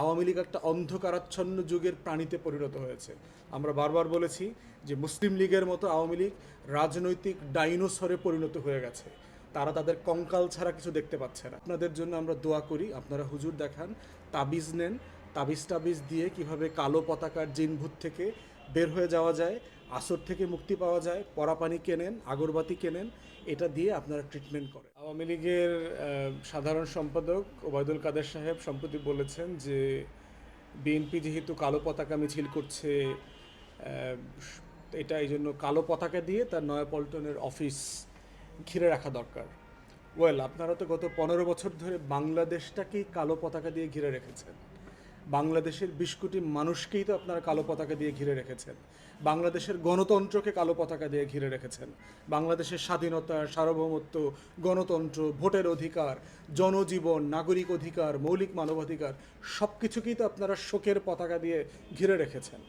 আওয়ামী লীগ একটা অন্ধকারাচ্ছন্ন যুগের প্রাণীতে পরিণত হয়েছে। আমরা বারবার বলেছি যে মুসলিম লীগের মতো আওয়ামী লীগ রাজনৈতিক ডাইনোসরে পরিণত হয়ে গেছে। তারা তাদের কঙ্কাল ছাড়া কিছু দেখতে পাচ্ছে না। আপনাদের জন্য আমরা দোয়া করি, আপনারা হুজুর দেখান, তাবিজ নেন তাবিজ টাবিজ দিয়ে কীভাবে কালো পতাকার জিনভূত থেকে বের হয়ে যাওয়া যায় আসর থেকে মুক্তি পাওয়া যায়, পরাপানি কেনেন, আগরবাতি কেনেন, এটা দিয়ে আপনারা ট্রিটমেন্ট করেন। আওয়ামী লীগের সাধারণ সম্পাদক ওবায়দুল কাদের সাহেব সম্প্রতি বলেছেন যে, বিএনপি যেহেতু কালো পতাকা মিছিল করছে এটা এই জন্য কালো পতাকা দিয়ে তার নয়াপল্টনের অফিস ঘিরে রাখা দরকার। ওয়েল, আপনারা তো গত পনেরো বছর ধরে বাংলাদেশটাকেই কালো পতাকা দিয়ে ঘিরে রেখেছেন। বাংলাদেশের বিশ কোটি মানুষকেই তো আপনারা কালো পতাকা দিয়ে ঘিরে রেখেছেন। বাংলাদেশের গণতন্ত্রকে কালো পতাকা দিয়ে ঘিরে রেখেছেন। বাংলাদেশের স্বাধীনতা, সার্বভৌমত্ব, গণতন্ত্র, ভোটের অধিকার, জনজীবন, নাগরিক অধিকার, মৌলিক মানবাধিকার সব কিছুকেই তো আপনারা শোকের পতাকা দিয়ে ঘিরে রেখেছেন।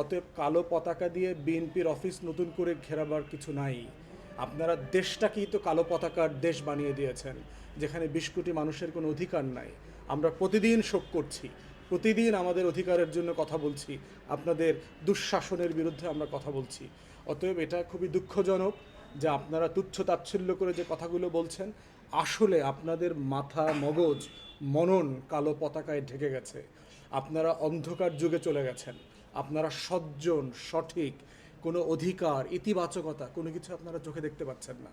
অতএব কালো পতাকা দিয়ে বিএনপির অফিস নতুন করে ঘেরাবার কিছু নাই। আপনারা দেশটাকেই তো কালো পতাকার দেশ বানিয়ে দিয়েছেন, যেখানে বিশ কোটি মানুষের কোনো অধিকার নাই। আমরা প্রতিদিন শোক করছি প্রতিদিন আমাদের অধিকারের জন্য কথা বলছি। আপনাদের দুঃশাসনের বিরুদ্ধে আমরা কথা বলছি। অতএব এটা খুবই দুঃখজনক যে আপনারা তুচ্ছ তাচ্ছল্য করে যে কথাগুলো বলছেন, আসলে আপনাদের মাথা মগজ, মনন কালো পতাকায় ঢেকে গেছে। আপনারা অন্ধকার যুগে চলে গেছেন। আপনারা সজ্জন, সঠিক কোনো অধিকার, ইতিবাচকতা, কোনো কিছু আপনারা চোখে দেখতে পাচ্ছেন না।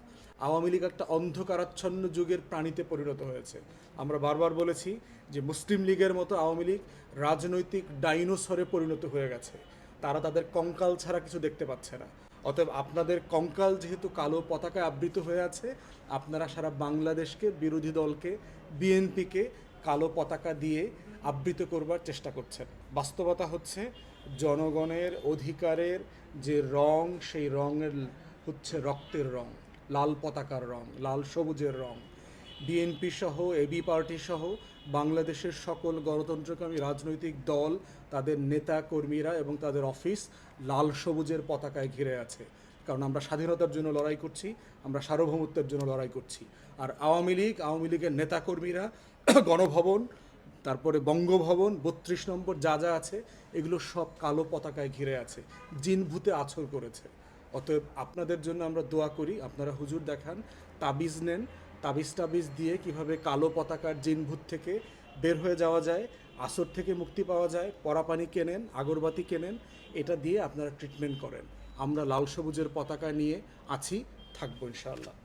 আওয়ামী লীগ একটা অন্ধকারাচ্ছন্ন যুগের প্রাণীতে পরিণত হয়েছে। আমরা বারবার বলেছি যে মুসলিম লীগের মতো আওয়ামী লীগ রাজনৈতিক ডাইনোসরে পরিণত হয়ে গেছে। তারা তাদের কঙ্কাল ছাড়া কিছু দেখতে পাচ্ছে না। অতএব আপনাদের কঙ্কাল যেহেতু কালো পতাকায় আবৃত হয়ে আছে, আপনারা সারা বাংলাদেশকে, বিরোধী দলকে, বিএনপিকে কালো পতাকা দিয়ে আবৃত করবার চেষ্টা করছেন। বাস্তবতা হচ্ছে জনগণের অধিকারের যে রং, সেই রঙের হচ্ছে রক্তের রং, লাল পতাকার রং, লাল সবুজের রং। বিএনপি সহ, এবি পার্টি সহ বাংলাদেশের সকল গণতন্ত্রকামী রাজনৈতিক দল, তাদের নেতা কর্মীরা এবং তাদের অফিস লাল সবুজের পতাকায় ঘিরে আছে। কারণ আমরা স্বাধীনতার জন্য লড়াই করছি, আমরা সার্বভৌমত্বের জন্য লড়াই করছি। আর আওয়ামী লীগ, আওয়ামী লীগের নেতাকর্মীরা গণভবন তারপরে বঙ্গভবন, বত্রিশ নম্বর যা যা আছে, এগুলো সব কালো পতাকায় ঘিরে আছে। জিনভূতে আছর করেছে। অতএব আপনাদের জন্য আমরা দোয়া করি, আপনারা হুজুর দেখান, তাবিজ নেন। তাবিজ টাবিজ দিয়ে কীভাবে কালো পতাকার জিনভূত থেকে বের হয়ে যাওয়া যায়, আসর থেকে মুক্তি পাওয়া যায়, পরাপানি কেনেন, আগরবাতি কেনেন, এটা দিয়ে আপনারা ট্রিটমেন্ট করেন। আমরা লাল সবুজের পতাকা নিয়ে আছি, থাকব ইনশাআল্লাহ।